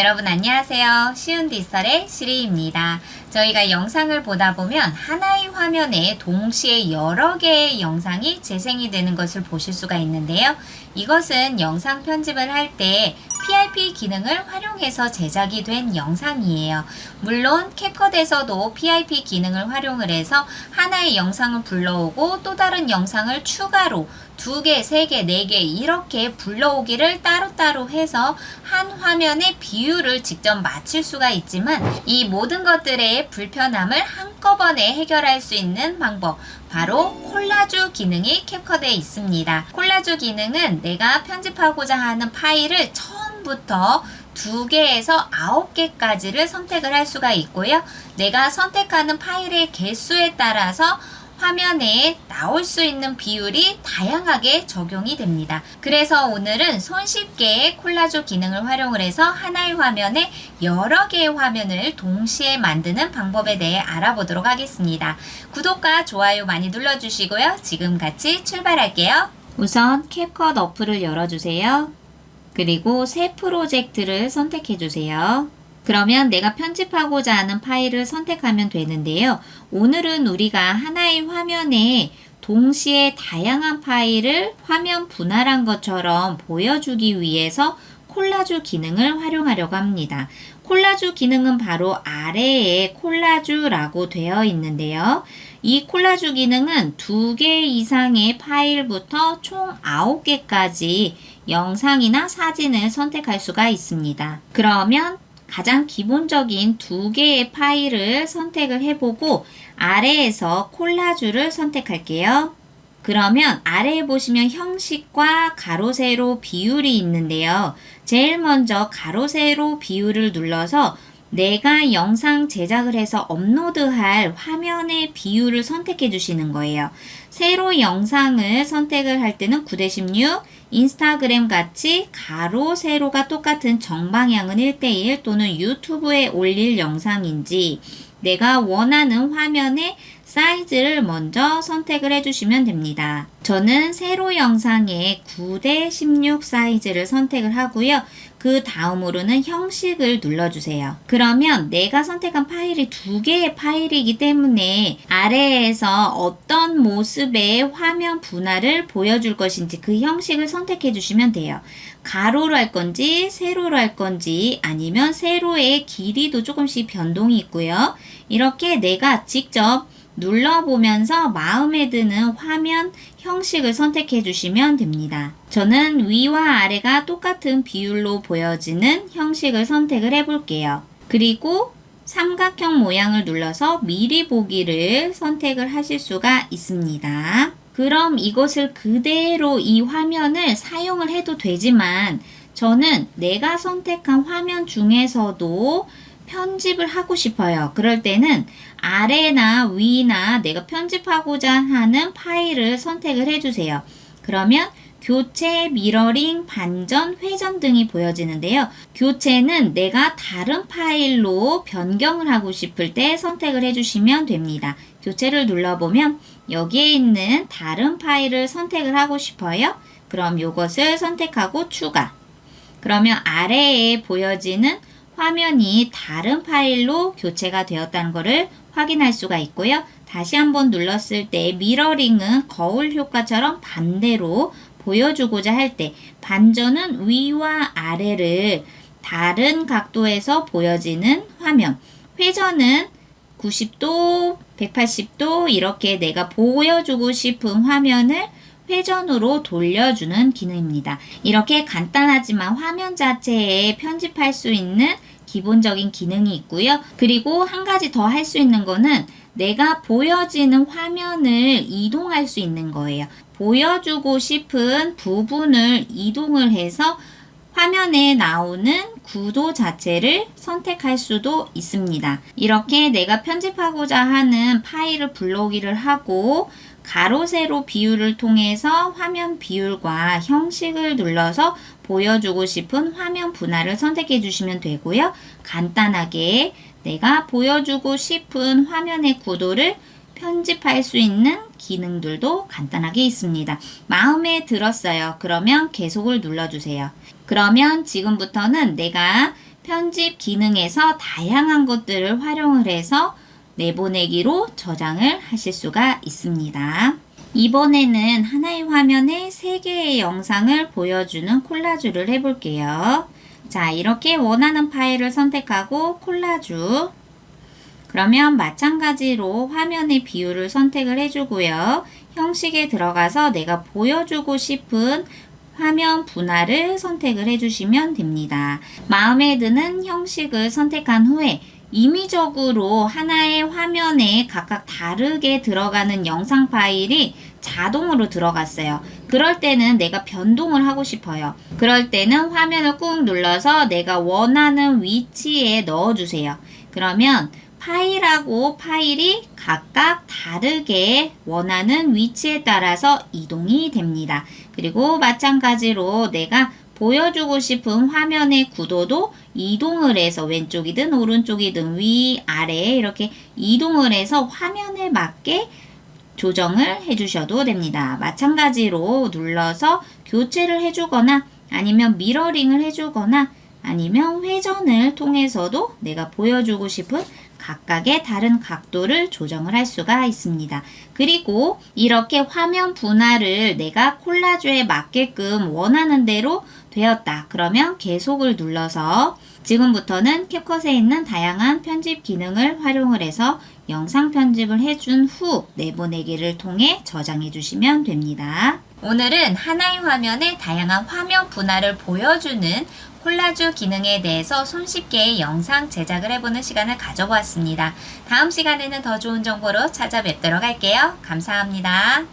여러분 안녕하세요. 쉬운 디지털의 시리입니다. 저희가 영상을 보다 보면 하나의 화면에 동시에 여러 개의 영상이 재생이 되는 것을 보실 수가 있는데요. 이것은 영상 편집을 할 때 PIP 기능을 활용해서 제작이 된 영상이에요. 물론 캡컷에서도 PIP 기능을 활용을 해서 하나의 영상을 불러오고 또 다른 영상을 추가로 두 개, 세 개, 네 개 이렇게 불러오기를 따로따로 해서 한 화면의 비율을 직접 맞출 수가 있지만 이 모든 것들의 불편함을 한꺼번에 해결할 수 있는 방법 바로 콜라주 기능이 캡컷에 있습니다. 콜라주 기능은 내가 편집하고자 하는 파일을 처음부터 두 개에서 아홉 개까지를 선택을 할 수가 있고요. 내가 선택하는 파일의 개수에 따라서 화면에 나올 수 있는 비율이 다양하게 적용이 됩니다. 그래서 오늘은 손쉽게 콜라주 기능을 활용을 해서 하나의 화면에 여러 개의 화면을 동시에 만드는 방법에 대해 알아보도록 하겠습니다. 구독과 좋아요 많이 눌러주시고요. 지금 같이 출발할게요. 우선 캡컷 어플을 열어주세요. 그리고 새 프로젝트를 선택해 주세요. 그러면 내가 편집하고자 하는 파일을 선택하면 되는데요. 오늘은 우리가 하나의 화면에 동시에 다양한 파일을 화면 분할한 것처럼 보여주기 위해서 콜라주 기능을 활용하려고 합니다. 콜라주 기능은 바로 아래에 콜라주라고 되어 있는데요. 이 콜라주 기능은 두 개 이상의 파일부터 총 9개까지 영상이나 사진을 선택할 수가 있습니다. 그러면 가장 기본적인 두 개의 파일을 선택을 해보고 아래에서 콜라주를 선택할게요. 그러면 아래에 보시면 형식과 가로 세로 비율이 있는데요. 제일 먼저 가로 세로 비율을 눌러서 내가 영상 제작을 해서 업로드할 화면의 비율을 선택해 주시는 거예요. 세로 영상을 선택을 할 때는 9대 16, 인스타그램 같이 가로, 세로가 똑같은 정방향은 1대1 또는 유튜브에 올릴 영상인지 내가 원하는 화면의 사이즈를 먼저 선택을 해주시면 됩니다. 저는 세로 영상의 9대 16 사이즈를 선택을 하고요. 그 다음으로는 형식을 눌러주세요. 그러면 내가 선택한 파일이 두 개의 파일이기 때문에 아래에서 어떤 모습의 화면 분할을 보여줄 것인지 그 형식을 선택해 주시면 돼요. 가로로 할 건지 세로로 할 건지 아니면 세로의 길이도 조금씩 변동이 있고요. 이렇게 내가 직접 눌러보면서 마음에 드는 화면 형식을 선택해 주시면 됩니다. 저는 위와 아래가 똑같은 비율로 보여지는 형식을 선택을 해 볼게요. 그리고 삼각형 모양을 눌러서 미리 보기를 선택을 하실 수가 있습니다. 그럼 이것을 그대로 이 화면을 사용을 해도 되지만 저는 내가 선택한 화면 중에서도 편집을 하고 싶어요. 그럴 때는 아래나 위나 내가 편집하고자 하는 파일을 선택을 해주세요. 그러면 교체, 미러링, 반전, 회전 등이 보여지는데요. 교체는 내가 다른 파일로 변경을 하고 싶을 때 선택을 해주시면 됩니다. 교체를 눌러보면 여기에 있는 다른 파일을 선택을 하고 싶어요. 그럼 이것을 선택하고 추가. 그러면 아래에 보여지는 화면이 다른 파일로 교체가 되었다는 것을 확인할 수가 있고요. 다시 한번 눌렀을 때 미러링은 거울 효과처럼 반대로 보여주고자 할 때 반전은 위와 아래를 다른 각도에서 보여지는 화면 회전은 90도, 180도 이렇게 내가 보여주고 싶은 화면을 회전으로 돌려주는 기능입니다. 이렇게 간단하지만 화면 자체에 편집할 수 있는 기본적인 기능이 있고요. 그리고 한 가지 더 할 수 있는 거는 내가 보여지는 화면을 이동할 수 있는 거예요. 보여주고 싶은 부분을 이동을 해서 화면에 나오는 구도 자체를 선택할 수도 있습니다. 이렇게 내가 편집하고자 하는 파일을 불러오기를 하고 가로 세로 비율을 통해서 화면 비율과 형식을 눌러서 보여주고 싶은 화면 분할을 선택해 주시면 되고요. 간단하게 내가 보여주고 싶은 화면의 구도를 편집할 수 있는 기능들도 간단하게 있습니다. 마음에 들었어요. 그러면 계속을 눌러주세요. 그러면 지금부터는 내가 편집 기능에서 다양한 것들을 활용을 해서 내보내기로 저장을 하실 수가 있습니다. 이번에는 하나의 화면에 세 개의 영상을 보여주는 콜라주를 해볼게요. 자, 이렇게 원하는 파일을 선택하고 콜라주. 그러면 마찬가지로 화면의 비율을 선택을 해주고요. 형식에 들어가서 내가 보여주고 싶은 화면 분할을 선택을 해주시면 됩니다. 마음에 드는 형식을 선택한 후에 임의적으로 하나의 화면에 각각 다르게 들어가는 영상 파일이 자동으로 들어갔어요. 그럴 때는 내가 변동을 하고 싶어요. 그럴 때는 화면을 꾹 눌러서 내가 원하는 위치에 넣어주세요. 그러면 파일하고 파일이 각각 다르게 원하는 위치에 따라서 이동이 됩니다. 그리고 마찬가지로 내가 보여주고 싶은 화면의 구도도 이동을 해서 왼쪽이든 오른쪽이든 위, 아래 이렇게 이동을 해서 화면에 맞게 조정을 해주셔도 됩니다. 마찬가지로 눌러서 교체를 해주거나 아니면 미러링을 해주거나 아니면 회전을 통해서도 내가 보여주고 싶은 각각의 다른 각도를 조정을 할 수가 있습니다. 그리고 이렇게 화면 분할을 내가 콜라주에 맞게끔 원하는 대로 되었다. 그러면 계속을 눌러서 지금부터는 캡컷에 있는 다양한 편집 기능을 활용을 해서 영상 편집을 해준 후 내보내기를 통해 저장해 주시면 됩니다. 오늘은 하나의 화면에 다양한 화면 분할을 보여주는 콜라주 기능에 대해서 손쉽게 영상 제작을 해보는 시간을 가져보았습니다. 다음 시간에는 더 좋은 정보로 찾아뵙도록 할게요. 감사합니다.